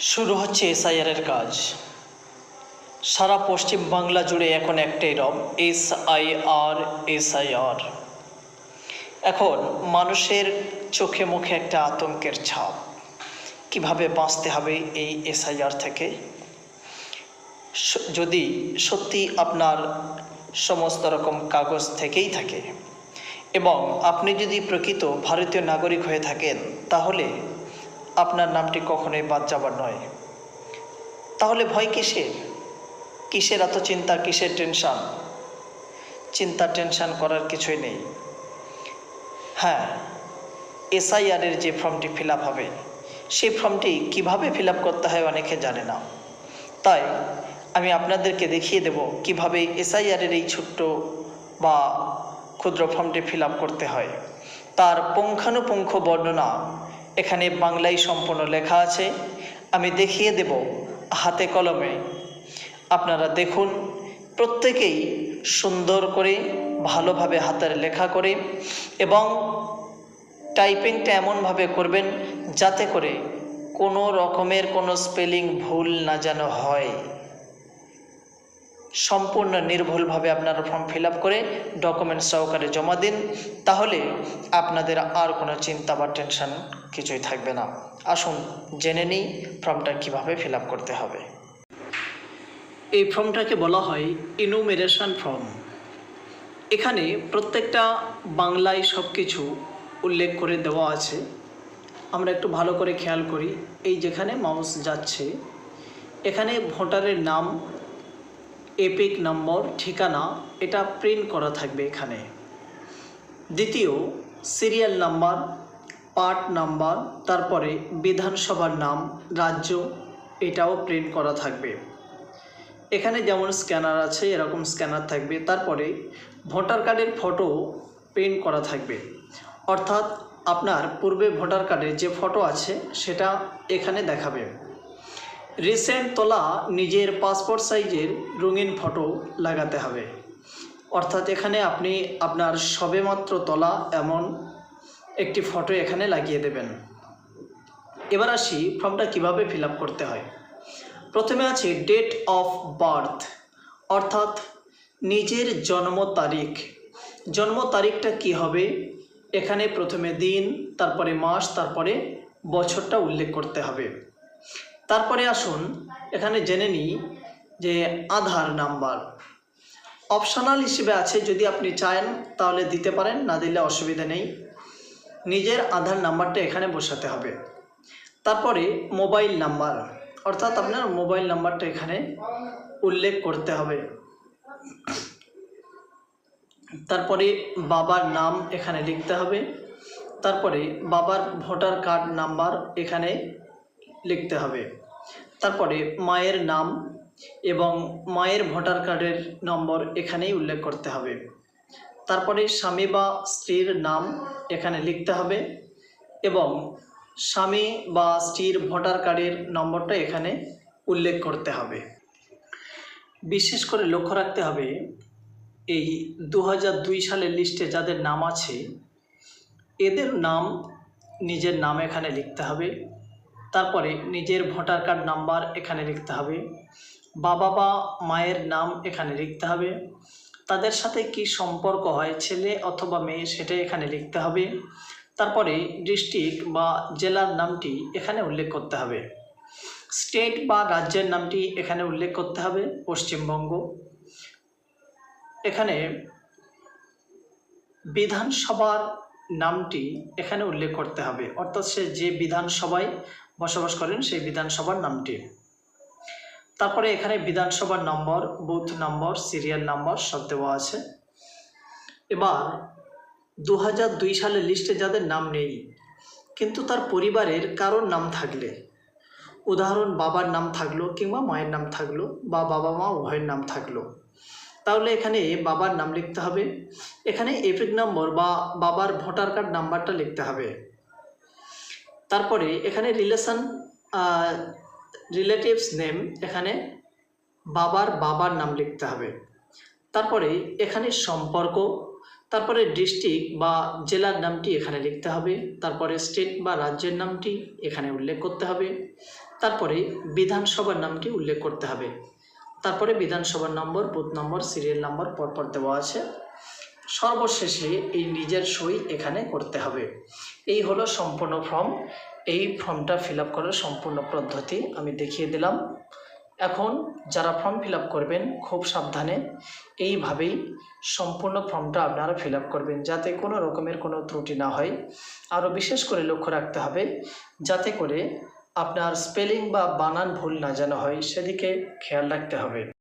শুরু হচ্ছে এসআইআরের কাজ। সারা পশ্চিম বাংলা জুড়ে এখন একটাই রব S I R S I R এখন মানুষের চোখে মুখে একটা আতঙ্কের ছাপ। কীভাবে বাঁচতে হবে এই এসআইআর থেকে? যদি সত্যি আপনার সমস্ত রকম কাগজ থেকেই থাকে এবং আপনি যদি প্রকৃত ভারতীয় নাগরিক হয়ে থাকেন, তাহলে আপনার নামটি কখনোই বাদ যাবার নয়। তাহলে ভয় কিসের? কিসের এত চিন্তা, কিসের টেনশান? চিন্তা টেনশন করার কিছুই নেই। হ্যাঁ এসআইআরের যে ফর্মটি ফিল হবে সেই ফর্মটি কীভাবে ফিল করতে হয় অনেকে জানে না। তাই আমি আপনাদেরকে দেখিয়ে দেব কীভাবে এসআইআরের এই ছোট্ট বা ক্ষুদ্র ফর্মটি ফিল করতে হয়। তার পুঙ্খানুপুঙ্খ বর্ণনা এখানে বাংলায় সম্পূর্ণ লেখা আছে। আমি দেখিয়ে দেব হাতে কলমে। আপনারা দেখুন, প্রত্যেকেই সুন্দর করে, ভালোভাবে হাতের লেখা করে এবং টাইপিংটা এমনভাবে করবেন যাতে করে কোনো রকমের কোনো স্পেলিং ভুল না যেন হয়। সম্পূর্ণ নির্ভুলভাবে আপনারা ফর্ম ফিল করে ডকুমেন্ট সহকারে জমা দিন, তাহলে আপনাদের আর কোনো চিন্তা বা টেনশন কিছুই থাকবে না। আসুন, জেনে নিই ফর্মটা কীভাবে ফিল করতে হবে। এই ফর্মটাকে বলা হয় ইনুমেরেশন ফর্ম এখানে প্রত্যেকটা বাংলায় সব কিছু উল্লেখ করে দেওয়া আছে। আমরা একটু ভালো করে খেয়াল করি, এই যেখানে মাউস যাচ্ছে, এখানে ভোটারের নাম এপিক নম্বর ঠিকানা, এটা প্রিন্ট করা থাকবে এখানে। দ্বিতীয় সিরিয়াল নাম্বার পার্ট নাম্বার, তারপরে বিধানসভার নাম, রাজ্য, এটাও প্রিন্ট করা থাকবে। এখানে যেমন স্ক্যানার আছে, এরকম স্ক্যানার থাকবে। তারপরে ভোটার কার্ডের ফটো প্রিন্ট করা থাকবে। অর্থাৎ আপনার পূর্বে ভোটার কার্ডের যে ফটো আছে, সেটা এখানে দেখাবে। রিসেন্ট তোলা নিজের পাসপোর্ট সাইজের রঙিন ফটো লাগাতে হবে। অর্থাৎ এখানে আপনি আপনার সবেমাত্র তোলা এমন একটি ফটো এখানে লাগিয়ে দেবেন। এবার আসি ফর্মটা কীভাবে ফিল করতে হয়। প্রথমে আছে ডেট অফ বার্থ অর্থাৎ নিজের জন্ম তারিখ। জন্ম তারিখটা কি হবে? এখানে প্রথমে দিন, তারপরে মাস, তারপরে বছরটা উল্লেখ করতে হবে। তারপরে আসুন, এখানে জেনে নিই যে আধার নাম্বার। অপশনাল হিসেবে আছে যদি আপনি চান, তাহলে দিতে পারেন, না দিলে অসুবিধা নেই। নিজের আধার নাম্বারটা এখানে বসাতে হবে। তারপরে মোবাইল নাম্বার, অর্থাৎ আপনার মোবাইল নাম্বারটা এখানে উল্লেখ করতে হবে। তারপরে বাবার নাম এখানে লিখতে হবে। তারপরে বাবার ভোটার কার্ড নাম্বার এখানে লিখতে হবে। তারপরে মায়ের নাম এবং মায়ের ভোটার কার্ডের নম্বর এখানেই উল্লেখ করতে হবে। তারপরে স্বামী বা স্ত্রীর নাম এখানে লিখতে হবে এবং স্বামী বা স্ত্রীর ভোটার কার্ডের নম্বরটা এখানে উল্লেখ করতে হবে। বিশেষ করে লক্ষ্য রাখতে হবে, এই দু সালের লিস্টে যাদের নাম আছে, এদের নাম নিজের নাম এখানে লিখতে হবে, তারপরে নিজের ভোটার কার্ড নাম্বার এখানে লিখতে হবে, বাবা বা মায়ের নাম এখানে লিখতে হবে তাদের সাথে কি সম্পর্ক হয়? ছেলে অথবা মেয়ে সেটা এখানে লিখতে হবে। তারপরে ডিস্ট্রিক্ট বা জেলার নামটি এখানে উল্লেখ করতে হবে। স্টেট বা রাজ্যের নামটি এখানে উল্লেখ করতে হবে, পশ্চিমবঙ্গ। এখানে বিধানসভার নামটি এখানে উল্লেখ করতে হবে। অর্থাৎ সে যে বিধানসভায় বসবাস করেন, সেই বিধানসভার নামটি। তারপরে এখানে বিধানসভার নম্বর, বুথ নম্বর, সিরিয়াল নম্বর সব দেওয়া আছে। এবার দু দুই সালের লিস্টে যাদের নাম নেই, কিন্তু তার পরিবারের কারোর নাম থাকলে, উদাহরণ বাবার নাম থাকল কিংবা মায়ের নাম থাকল বা বাবা মা উভয়ের নাম থাকল, তাহলে এখানে বাবার নাম লিখতে হবে, এখানে এপিক নম্বর বা বাবার ভোটার কার্ড নাম্বারটা লিখতে হবে। তারপরে এখানে রিলেশন রিলেটিভস নেম এখানে বাবার বাবার নাম লিখতে হবে। তারপরে এখানে সম্পর্ক, তারপরে ডিস্ট্রিক্ট বা জেলার নামটি এখানে লিখতে হবে, তারপরে স্টেট বা রাজ্যের নামটি এখানে উল্লেখ করতে হবে, তারপরে বিধানসভার নামটি উল্লেখ করতে হবে। তারপরে বিধানসভার নম্বর, বুথ নম্বর সিরিয়াল নম্বর পরপর দেওয়া আছে। সর্বশেষে এই নিজের সই এখানে করতে হবে। এই হলো সম্পূর্ণ ফর্ম এই ফর্মটা ফিল আপ করার সম্পূর্ণ পদ্ধতি আমি দেখিয়ে দিলাম। এখন যারা ফর্ম ফিল করবেন, খুব সাবধানে এইভাবেই সম্পূর্ণ ফর্মটা আপনারা ফিল করবেন যাতে কোনো রকমের কোনো ত্রুটি না হয়। আরও বিশেষ করে লক্ষ্য রাখতে হবে যাতে করে আপনার স্পেলিং বা বানান ভুল না যেন হয়, সেদিকে খেয়াল রাখতে হবে।